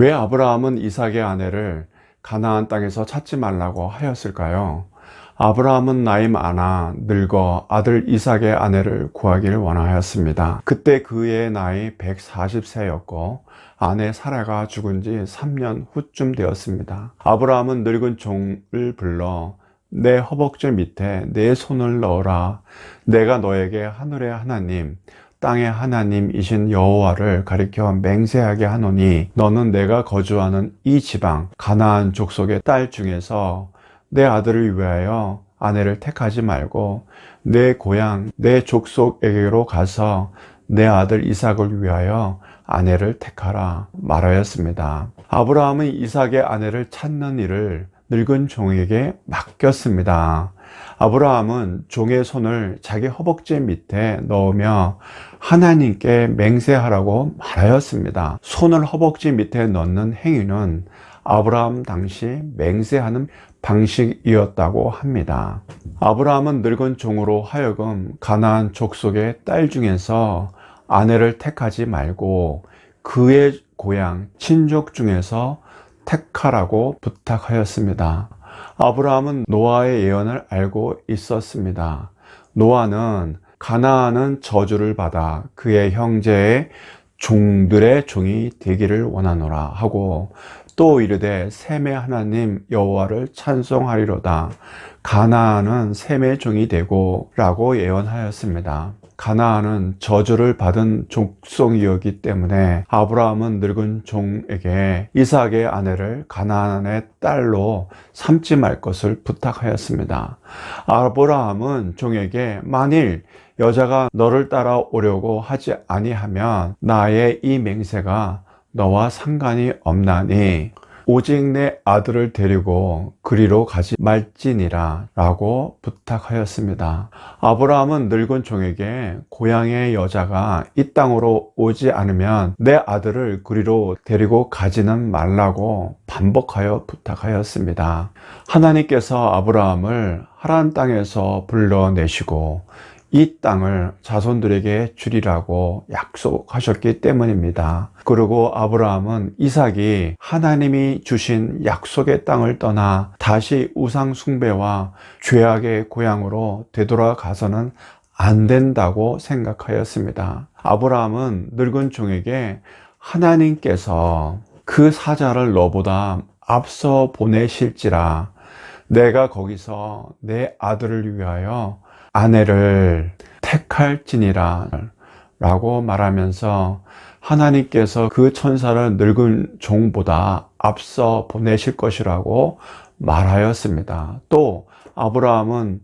왜 아브라함은 이삭의 아내를 가나안 땅에서 찾지 말라고 하였을까요? 아브라함은 나이 많아 늙어 아들 이삭의 아내를 구하기를 원하였습니다. 그때 그의 나이 140세였고 아내 사라가 죽은 지 3년 후쯤 되었습니다. 아브라함은 늙은 종을 불러 내 허벅지 밑에 내 손을 넣어라. 내가 너에게 하늘의 하나님, 땅의 하나님이신 여호와를 가리켜 맹세하게 하노니 너는 내가 거주하는 이 지방 가나안 족속의 딸 중에서 내 아들을 위하여 아내를 택하지 말고 내 고향 내 족속에게로 가서 내 아들 이삭을 위하여 아내를 택하라 말하였습니다. 아브라함은 이삭의 아내를 찾는 일을 늙은 종에게 맡겼습니다. 아브라함은 종의 손을 자기 허벅지 밑에 넣으며 하나님께 맹세하라고 말하였습니다. 손을 허벅지 밑에 넣는 행위는 아브라함 당시 맹세하는 방식이었다고 합니다. 아브라함은 늙은 종으로 하여금 가나안 족속의 딸 중에서 아내를 택하지 말고 그의 고향 친족 중에서 택하라고 부탁하였습니다. 아브라함은 노아의 예언을 알고 있었습니다. 노아는 가나안은 저주를 받아 그의 형제의 종들의 종이 되기를 원하노라 하고 또 이르되 셈의 하나님 여호와를 찬송하리로다 가나안은 셈의 종이 되고 라고 예언하였습니다. 가나안은 저주를 받은 족속이었기 때문에 아브라함은 늙은 종에게 이삭의 아내를 가나안의 딸로 삼지 말 것을 부탁하였습니다. 아브라함은 종에게 만일 여자가 너를 따라오려고 하지 아니하면 나의 이 맹세가 너와 상관이 없나니 오직 내 아들을 데리고 그리로 가지 말지니라 라고 부탁하였습니다. 아브라함은 늙은 종에게 고향의 여자가 이 땅으로 오지 않으면 내 아들을 그리로 데리고 가지는 말라고 반복하여 부탁하였습니다. 하나님께서 아브라함을 하란 땅에서 불러내시고 이 땅을 자손들에게 주리라고 약속하셨기 때문입니다. 그리고 아브라함은 이삭이 하나님이 주신 약속의 땅을 떠나 다시 우상 숭배와 죄악의 고향으로 되돌아가서는 안 된다고 생각하였습니다. 아브라함은 늙은 종에게 하나님께서 그 사자를 너보다 앞서 보내실지라 내가 거기서 내 아들을 위하여 아내를 택할지니라 라고 말하면서 하나님께서 그 천사를 늙은 종보다 앞서 보내실 것이라고 말하였습니다. 또 아브라함은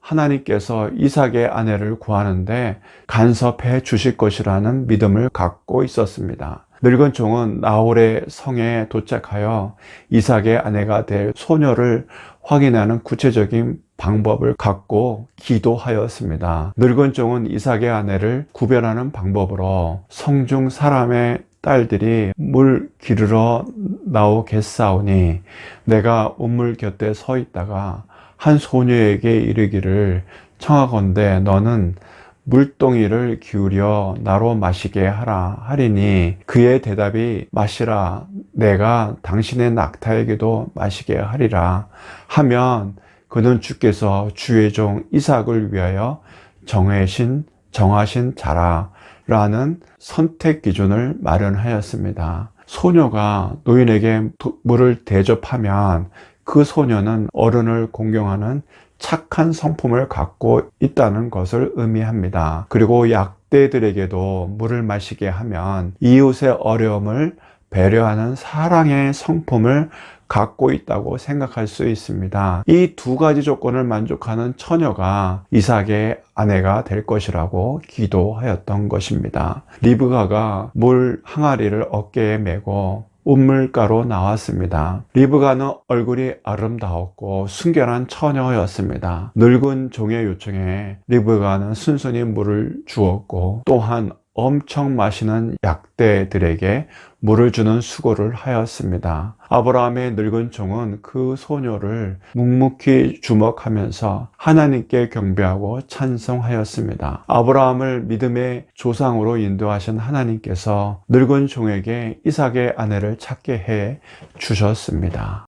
하나님께서 이삭의 아내를 구하는데 간섭해 주실 것이라는 믿음을 갖고 있었습니다. 늙은 종은 나홀의 성에 도착하여 이삭의 아내가 될 소녀를 확인하는 구체적인 방법을 갖고 기도하였습니다. 늙은 종은 이삭의 아내를 구별하는 방법으로 성중 사람의 딸들이 물 기르러 나오겠사오니 내가 우물 곁에 서 있다가 한 소녀에게 이르기를 청하건대 너는 물동이를 기울여 나로 마시게 하라 하리니 그의 대답이 마시라 내가 당신의 낙타에게도 마시게 하리라 하면 그는 주께서 주의 종 이삭을 위하여 정하신 정하신 자라 라는 선택 기준을 마련하였습니다. 소녀가 노인에게 물을 대접하면 그 소녀는 어른을 공경하는 착한 성품을 갖고 있다는 것을 의미합니다. 그리고 약대들에게도 물을 마시게 하면 이웃의 어려움을 배려하는 사랑의 성품을 갖고 있다고 생각할 수 있습니다. 이 두 가지 조건을 만족하는 처녀가 이삭의 아내가 될 것이라고 기도하였던 것입니다. 리브가가 물 항아리를 어깨에 메고 운물가로 나왔습니다. 리브가는 얼굴이 아름다웠고 순결한 처녀였습니다. 늙은 종의 요청에 리브가는 순순히 물을 주었고 또한 엄청 마시는 약대들에게 물을 주는 수고를 하였습니다. 아브라함의 늙은 종은 그 소녀를 묵묵히 주목하면서 하나님께 경배하고 찬송하였습니다. 아브라함을 믿음의 조상으로 인도하신 하나님께서 늙은 종에게 이삭의 아내를 찾게 해 주셨습니다.